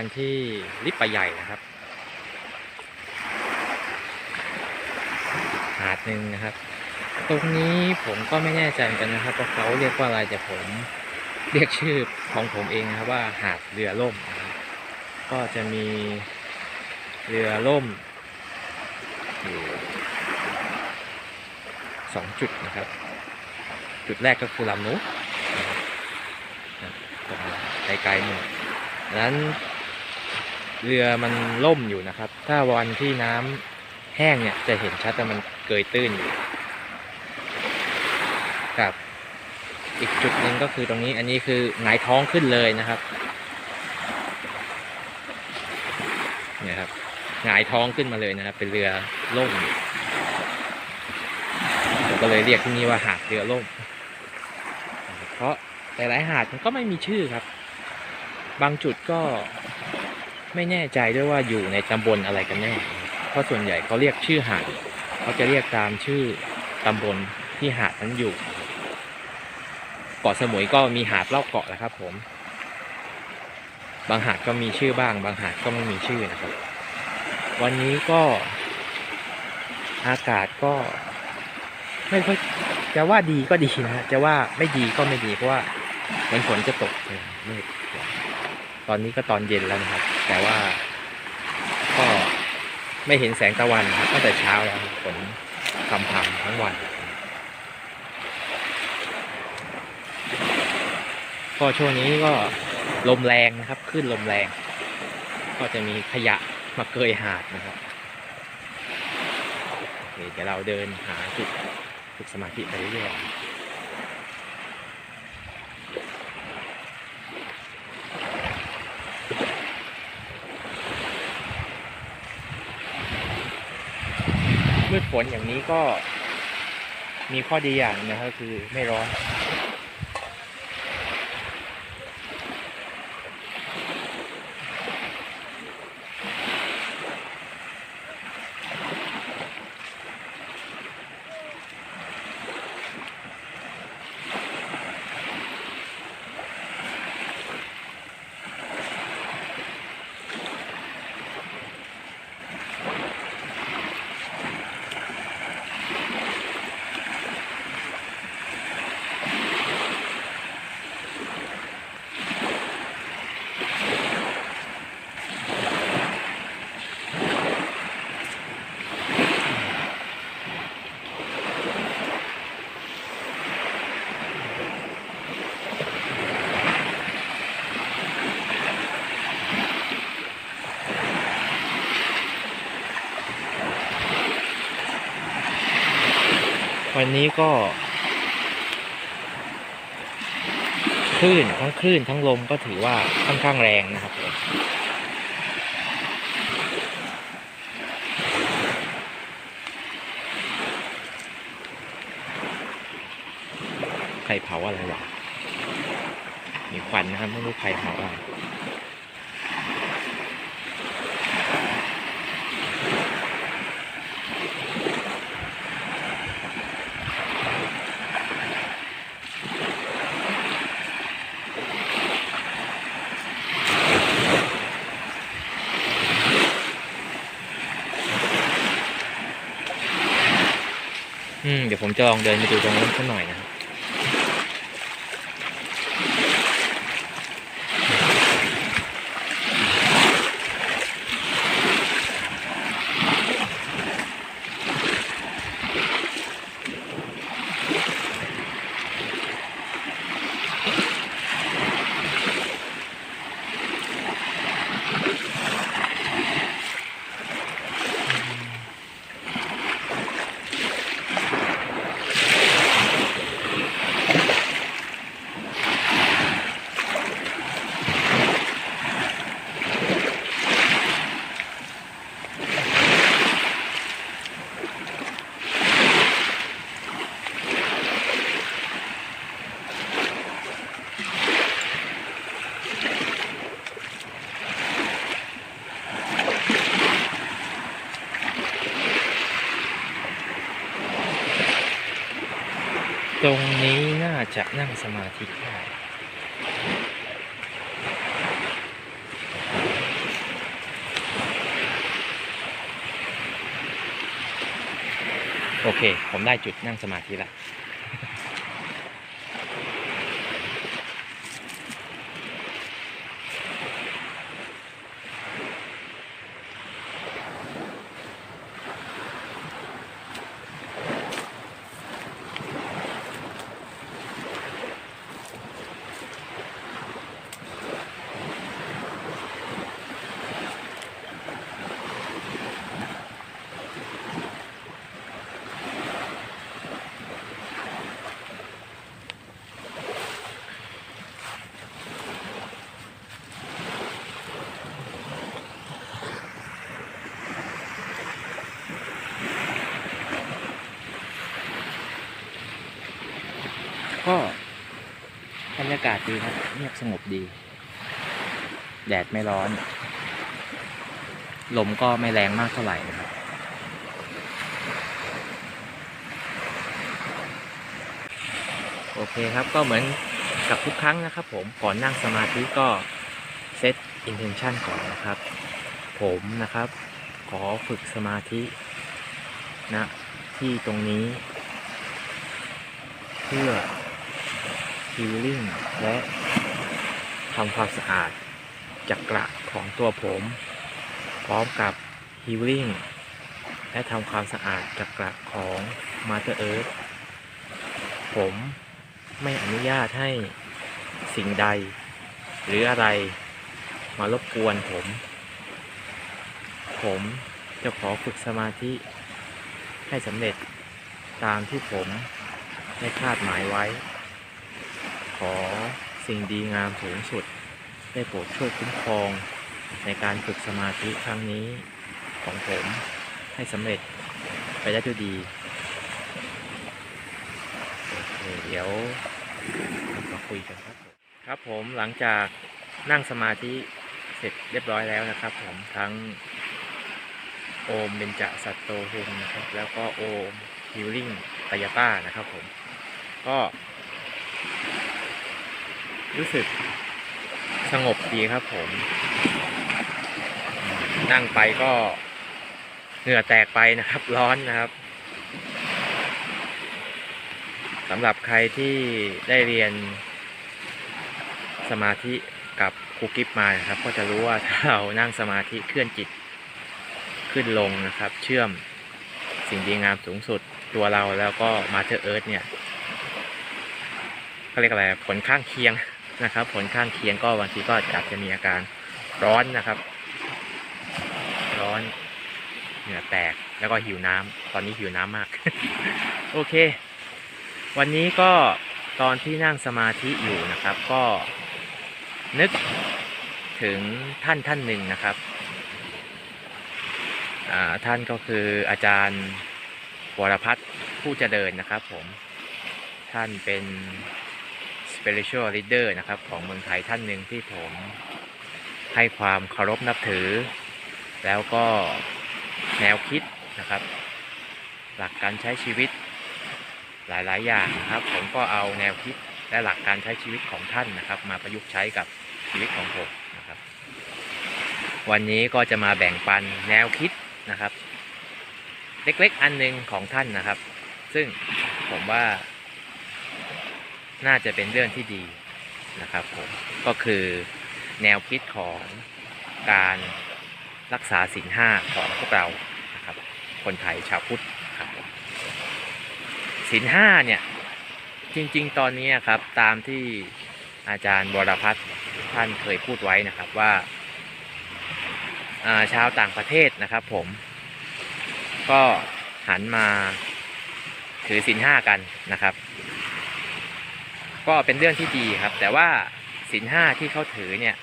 กันที่ลิปปะใหญ่นะครับ หาดหนึ่งนะครับ ตรงนี้ผมก็ไม่แน่ใจเหมือนกันนะครับว่าเขาเรียกว่าอะไรแต่ผมเรียกชื่อของผมเองนะครับว่าหาดเรือล่มนะครับก็จะมีเรือล่มอยู่สองจุดนะครับ จุดแรกก็คือลำนู้นไกลๆหน่อยนั้น เรือมันล่มอยู่นะครับ ถ้าวันที่น้ำแห้งเนี่ยจะเห็นชัดว่มันเกยตื้นอยู่ครับอีกจุดหนึ่งก็คือตรงนี้อันนี้คือหงายท้องขึ้นเลยนะครับเนี่ยครับหงายท้องขึ้นมาเลยนะครับ เป็นเรือล่มผมก็เลยเรียกที่นี่ว่าหาดเรือล่ม เพราะหลายๆหาดมันก็ไม่มีชื่อครับ บางจุดก็ ไม่แน่ใจด้วยว่าอยู่ในตำบลอะไรกันแน่ เพราะส่วนใหญ่เขาเรียกชื่อหาดเขาจะเรียกตามชื่อตำบลที่หาดนั้นอยู่ เกาะสมุยก็มีหาดรอบเกาะแหละครับ ผม บางหาดก็มีชื่อบ้าง บางหาดก็ไม่มีชื่อนะครับ วันนี้ก็อากาศก็ ไม่ค่อยจะว่าดีก็ดีนะจะว่าไม่ดีก็ไม่ดีเพราะว่าเหมือนฝนจะตกเลยมืด ตอนนี้ก็ตอนเย็นแล้วนะครับ แต่ว่าก็ไม่เห็นแสงตะวันครับตั้งแต่เช้าแล้วฝนพรำๆทั้งวัน ก็ช่วงนี้ก็ลมแรงนะครับขึ้นลมแรง ก็จะมีขยะมาเกยหาดนะครับเคเดี๋ยวเราเดินหาจุดฝึกสมาธิไปเรื่อยๆ มืดฝนอย่างนี้ก็มีข้อดีอย่างนะครับคือไม่ร้อน วันนี้ก็คลื่นทั้งคลื่นทั้งลมก็ถือว่าค่อนข้างแรงนะครับใครเผาอะไรวะมีควันนะครับไม่รู้ใครเผาอะไร ผมจะลองเดินไปดูตรงนู้นสักหน่อยนะครับ รงนี้น่าจะนั่งสมาธิได้โอเค ผมได้จุดนั่งสมาธิแล้ว ศดีครับเงียบสงบดี แดดไม่ร้อน ลมก็ไม่แรงมากเท่าไหร่นะครับโอเคครับก็เหมือนกับทุกครั้งนะครับ ผมก่อนนั่งสมาธิก็เซต intention ก่อนนะครับ ผมนะครับ ขอฝึกสมาธินะที่ตรงนี้ เพื่อ healing และทำความสะอาดจักระของตัวผม พร้อมกับ healing และทำความสะอาดจักระของ Mother Earth ผมไม่อนุญาตให้สิ่งใด หรืออะไรมารบกวนผม ผมจะขอฝึกสมาธิให้สำเร็จตามที่ผมได้คาดหมายไว้ ขอสิ่งดีงามสูงสุด ได้โปรดช่วยคุ้มครอง ในการฝึกสมาธิครั้งนี้ของผมให้สำเร็จไปได้ด้วยดีโอเคเดี๋ยวมาคุยกันครับ ครับผมหลังจากนั่งสมาธิเสร็จเรียบร้อยแล้วนะครับผมทั้งโอมเบญจสัตโตหุงนะครับ แล้วก็โอมฮิลลิ่งตยต้านะครับผมก็ รู้สึกสงบดีครับผม นั่งไปก็เหงื่อแตกไปนะครับ ร้อนนะครับสำหรับใครที่ได้เรียนสมาธิกับครูกิฟมานะครับ ก็จะรู้ว่าถ้าเรานั่งสมาธิเคลื่อนจิตขึ้นลงนะครับ เชื่อมสิ่งดีงามสูงสุดตัวเราแล้วก็มาเธอเอิร์ธเนี่ยเขาเรียกอะไรผลข้างเคียง นะครับ ผลข้างเคียงก็บางทีก็อาจจะมีอาการร้อนนะครับ ร้อนเหงื่อแตกแล้วก็หิวน้ำตอนนี้หิวน้ำมาก โอเค วันนี้ก็ตอนที่นั่งสมาธิอยู่นะครับ ก็นึกถึงท่านท่านหนึ่งนะครับอ่าท่านก็คืออาจารย์วรพัฒน์ผู้เจริญนะครับผม ท่านเป็น spiritual leader นะครับ ของเมืองไทยท่านหนึ่งที่ผมให้ความเคารพนับถือ แล้วก็แนวคิดนะครับ หลักการใช้ชีวิตหลาย ๆ อย่างนะครับ ผมก็เอาแนวคิดและหลักการใช้ชีวิตของท่านนะครับ มาประยุกต์ใช้กับชีวิตของผมนะครับ วันนี้ก็จะมาแบ่งปันแนวคิดนะครับ เล็ก ๆ อันหนึงของท่านนะครับ ซึ่งผมว่า น่าจะเป็นเรื่องที่ดีนะครับผมก็คือแนวคิดของการรักษาศีลห้าของพวกเรานะครับคนไทยชาวพุทธครับศีลห้าเนี่ยจริงๆ ตอนนี้ครับตามที่อาจารย์วรพัฒน์ท่านเคยพูดไว้นะครับว่าอ่าชาวต่างประเทศนะครับผม ก็หันมาถือศีลห้ากันนะครับ ก็เป็นเรื่องที่ดีครับ แต่ว่าศีลห้าที่เขาถือเนี่ย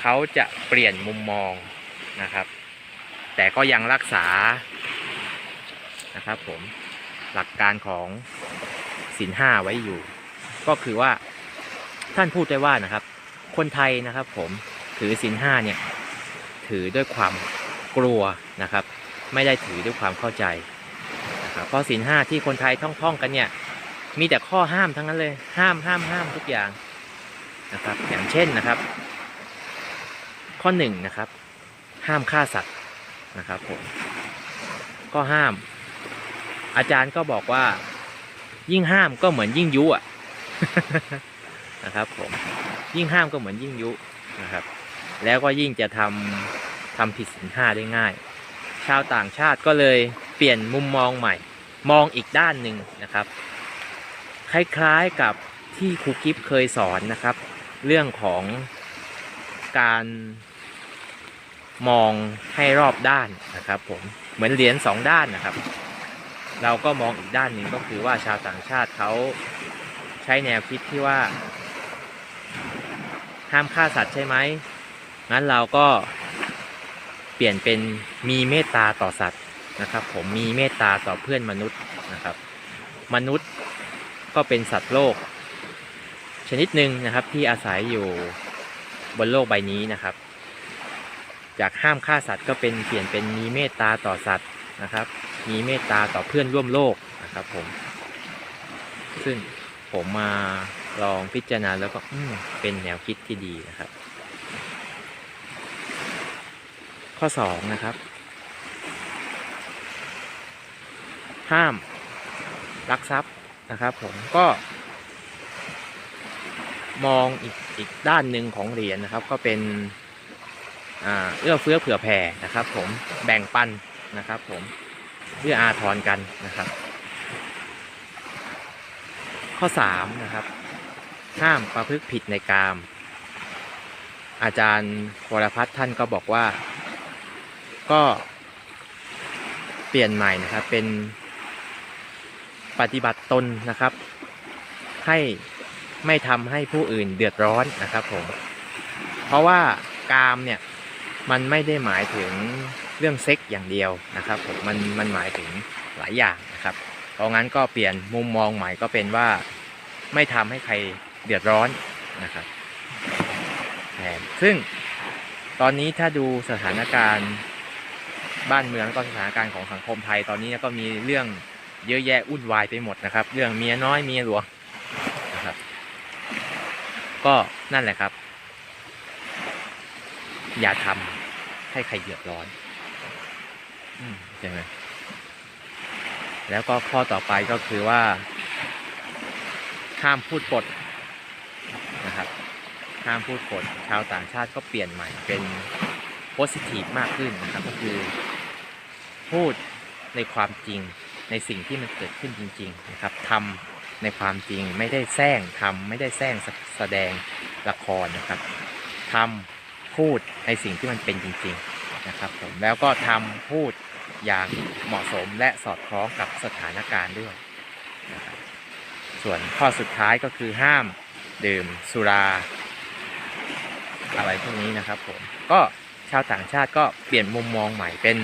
เขาจะเปลี่ยนมุมมองนะครับ แต่ก็ยังรักษานะครับผมหลักการของศีลห้าไว้อยู่ ก็คือว่าท่านพูดได้ว่านะครับ คนไทยนะครับผมถือศีลห้าเนี่ยถือด้วยความกลัวนะครับ ไม่ได้ถือด้วยความเข้าใจนะครับเพราะศีลห้าที่คนไทยท่องๆกันเนี่ย มีแต่ข้อห้ามทั้งนั้นเลย ห้ามห้ามห้ามทุกอย่างนะครับ อย่างเช่นนะครับ ข้อหนึ่งนะครับ ห้ามฆ่าสัตว์นะครับผมข้อห้าม อาจารย์ก็บอกว่า ยิ่งห้ามก็เหมือนยิ่งยุอะนะครับผมยิ่งห้ามก็เหมือนยิ่งยุนะครับ แล้วก็ยิ่งจะทำทำผิดศีลห้าได้ง่าย ชาวต่างชาติก็เลยเปลี่ยนมุมมองใหม่ มองอีกด้านหนึ่งนะครับ คล้ายๆกับที่ครูกิฟเคยสอนนะครับ เรื่องของการมองให้รอบด้านนะครับ ผมเหมือนเหรียญสองด้านนะครับ เราก็มองอีกด้านหนึ่งก็คือว่าชาวต่างชาติเขาใช้แนวคิดที่ว่า ห้ามฆ่าสัตว์ใช่ไหมงั้นเราก็เปลี่ยนเป็นมีเมตตาต่อสัตว์นะครับ ผมมีเมตตาต่อเพื่อนมนุษย์นะครับ มนุษย์ ก็เป็นสัตว์โลก ชนิดหนึ่งนะครับที่อาศัยอยู่บนโลกใบนี้นะครับ จากห้ามฆ่าสัตว์ก็เป็นเปลี่ยนเป็นมีเมตตาต่อสัตว์นะครับ มีเมตตาต่อเพื่อนร่วมโลกนะครับผม ซึ่งผมมาลองพิจารณาแล้วก็เป็นแนวคิดที่ดีนะครับ ข้อสองนะครับ ห้ามลักทรัพย์ นะครับผมก็มองอีกอีกด้านหนึ่งของเหรียญนะครับ ก็เป็นเอื้อเฟื้อเผื่อแผ่นะครับ ผมแบ่งปันนะครับ ผมเพื่ออาทรกันนะครับ ข้อสามนะครับห้ามประพฤติผิดในกาม อาจารย์วรพัฒน์ท่านก็บอกว่า ก็เปลี่ยนใหม่นะครับเป็น ปฏิบัติตนนะครับ ให้ไม่ทำให้ผู้อื่นเดือดร้อนนะครับผม เพราะว่ากามเนี่ยมันไม่ได้หมายถึงเรื่องเซ็กอย่างเดียวนะครับผมมันมันหมายถึงหลายอย่างนะครับ เพราะงั้นก็เปลี่ยนมุมมองใหม่ก็เป็นว่าไม่ทำให้ใครเดือดร้อนนะครับแทนซึ่งตอนนี้ถ้าดูสถานการณ์บ้านเมืองแล้วก็สถานการณ์ของสังคมไทยตอนนี้ก็มีเรื่อง เยอะแยะวุ่นวายไปหมดนะครับ เรื่องเมียน้อยเมียหลวงนะครับ ก็นั่นแหละครับ อย่าทำให้ใครเดือดร้อนใช่ไหมแล้วก็ข้อต่อไปก็คือว่าห้ามพูดปดนะครับห้ามพูดปดชาวต่างชาติก็เปลี่ยนใหม่เป็นโพสิทีฟมากขึ้นนะครับก็คือ พูดในความจริง ในสิ่งที่มันเกิดขึ้นจริง ๆ นะครับทำในความจริงไม่ได้แซงทำไม่ได้แซงแสดงละครนะครับทำพูดในสิ่งที่มันเป็นจริง ๆนะครับผมแล้วก็ทำพูดอย่างเหมาะสมและสอดคล้องกับสถานการณ์ด้วยนะครับส่วนข้อสุดท้ายก็คือห้ามดื่มสุรา อะไรพวกนี้นะครับผมก็ชาวต่างชาติก็เปลี่ยนมุมมองใหม่เป็น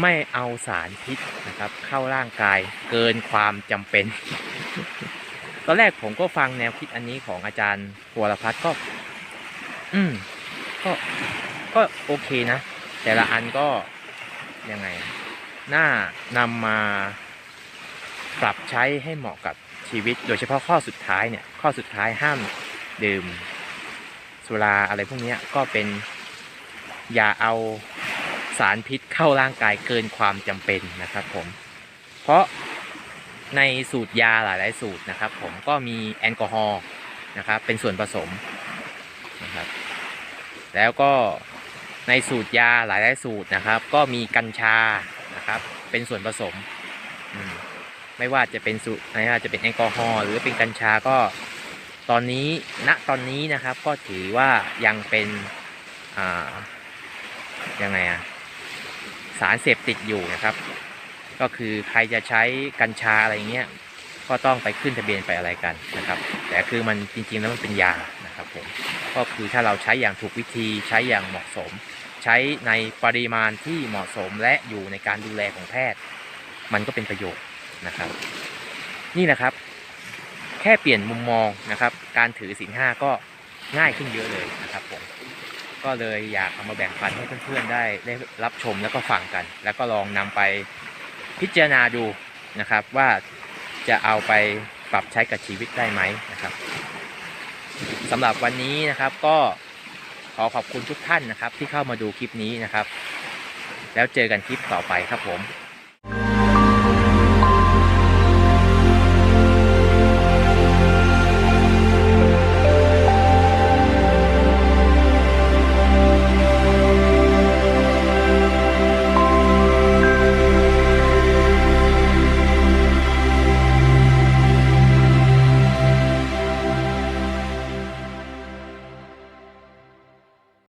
ไม่เอาสารพิษนะครับ เข้าร่างกายเกินความจำเป็น ตอนแรกผมก็ฟังแนวคิดอันนี้ของอาจารย์วรพัฒน์ก็ อืม ก็ก็โอเคนะ แต่ละอันก็ยังไง น่านำมาปรับใช้ให้เหมาะกับชีวิต โดยเฉพาะข้อสุดท้ายเนี่ย ข้อสุดท้ายห้ามดื่ม สุราอะไรพวกนี้ก็เป็นอย่าเอา สารพิษเข้าร่างกายเกินความจำเป็นนะครับผม เพราะในสูตรยาหลาย ๆ สูตรนะครับ ผมก็มีแอลกอฮอล์นะครับเป็นส่วนผสมนะครับแล้วก็ในสูตรยาหลาย ๆ สูตรนะครับ ก็มีกัญชานะครับเป็นส่วนผสมมไม่ว่าจะเป็นสูตรไม่ว่าจะเป็นแอลกอฮอล์หรือเป็นกัญชาก็ตอนนี้ณตอนนี้นะครับก็ถือว่ายังเป็นอ่ายังไงอะ สารเสพติดอยู่นะครับ ก็คือใครจะใช้กัญชาอะไรเงี้ยก็ต้องไปขึ้นทะเบียนไปอะไรกันนะครับ แต่คือมันจริงๆแล้วมันเป็นยานะครับผมก็คือถ้าเราใช้อย่างถูกวิธีใช้อย่างเหมาะสม ใช้ในปริมาณที่เหมาะสมและอยู่ในการดูแลของแพทย์ มันก็เป็นประโยชน์นะครับ นี่แหละครับ แค่เปลี่ยนมุมมองนะครับ การถือศีลห้าก็ง่ายขึ้นเยอะเลยนะครับผม ก็เลยอยากเอามาแบ่งปันให้เพื่อนๆได้ได้รับชมแล้วก็ฟังกัน แล้วก็ลองนำไปพิจารณาดูนะครับ ว่าจะเอาไปปรับใช้กับชีวิตได้ไหมนะครับสำหรับวันนี้นะครับก็ขอขอบคุณทุกท่านนะครับ ที่เข้ามาดูคลิปนี้นะครับ แล้วเจอกันคลิปต่อไปครับผม